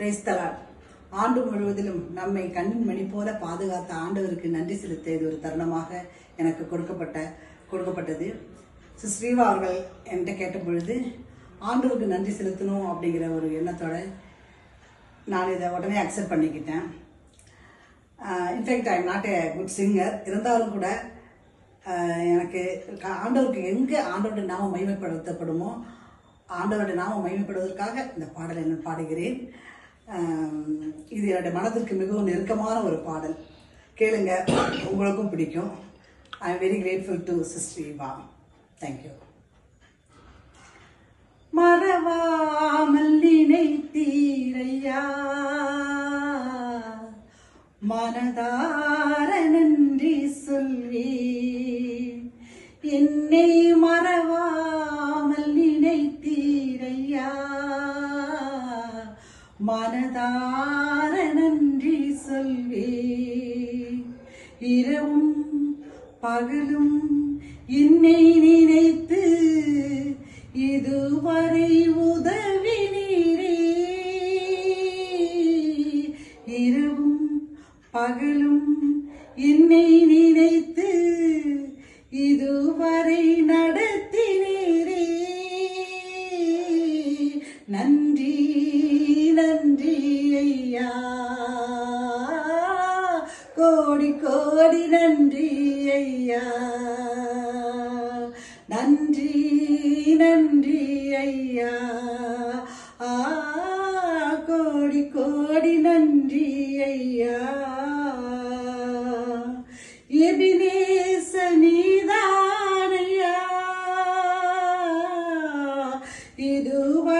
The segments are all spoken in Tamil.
கிரைஸ்தலார் ஆண்டு முழுவதிலும் நம்மை கண்ணின் மணி போல பாதுகாத்த ஆண்டவருக்கு நன்றி செலுத்த இது ஒரு தருணமாக எனக்கு கொடுக்கப்பட்ட கொடுக்கப்பட்டது. ஸோ ஸ்ரீவா அவர்கள் என்கிட்ட கேட்ட பொழுது ஆண்டவருக்கு நன்றி செலுத்தணும் அப்படிங்கிற ஒரு எண்ணத்தோட நான் இதை உடனே அக்செப்ட் பண்ணிக்கிட்டேன். In fact I not a good singer இருந்தாலும் கூட எனக்கு க- ஆண்டவருக்கு எங்கே ஆண்டவருடைய நாமம் மகிமைப்படுத்தப்படுமோ ஆண்டவருடைய நாமம் மகிமைப்படுவதற்காக இந்த பாடலை நான் பாடுகிறேன். இது என்னுடைய மனதிற்கு மிகவும் நெருக்கமான ஒரு பாடல். கேளுங்க உங்களுக்கும் பிடிக்கும். I am very grateful to sister இவா தேங்க்யூ மறவாமல் நினைத்தீரையா? மனதார நன்றி சொல்வேன் என்னை மறவாமல் நினைத்தீரையா? மனதார நன்றி சொல்வே. இரவும் பகலும் என்னை நினைத்து இதுவரை உதவி நீரே. இரவும் பகலும் கோடி கோடி நன்றி ஐயா. நன்றி நன்றி ஐயா. ஆ கோடி கோடி நன்றி ஐயா. எபினேச நீதானையா இதுவரை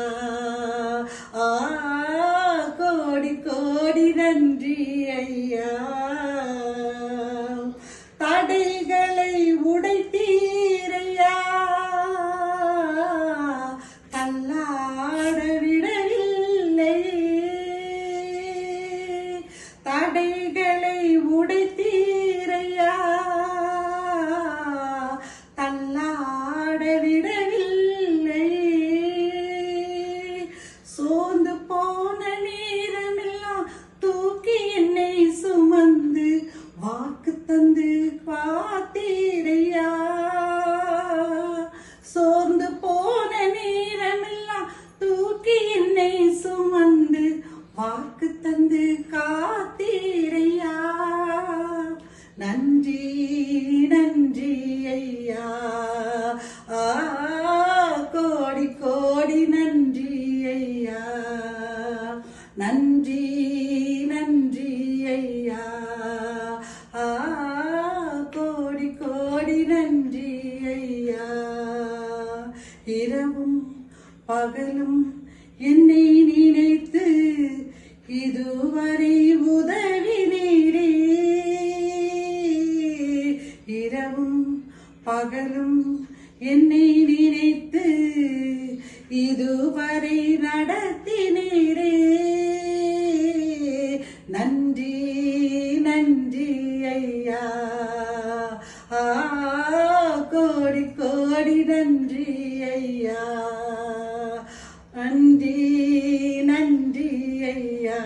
உடைத்தீரையா? தள்ளாட விடவில்லை சோர்ந்து போன நேரமெல்லாம் தூக்கி என்னை சுமந்து வாக்கு தந்து பார்த்தீரையா சோர்ந்து போன நேரமெல்லாம் தூக்கி என்னை சுமந்து வாக்கு இரவும் பகலும் என்னை நினைத்து இதுவரை உதவினீரே. இரவும் பகலும் என்னை நினைத்து இதுவரை நடத்தினீரே. நன்றி நன்றி ஐயா. கோடி கோடி நன்றி. ஐயா நன்றி நன்றி ஐயா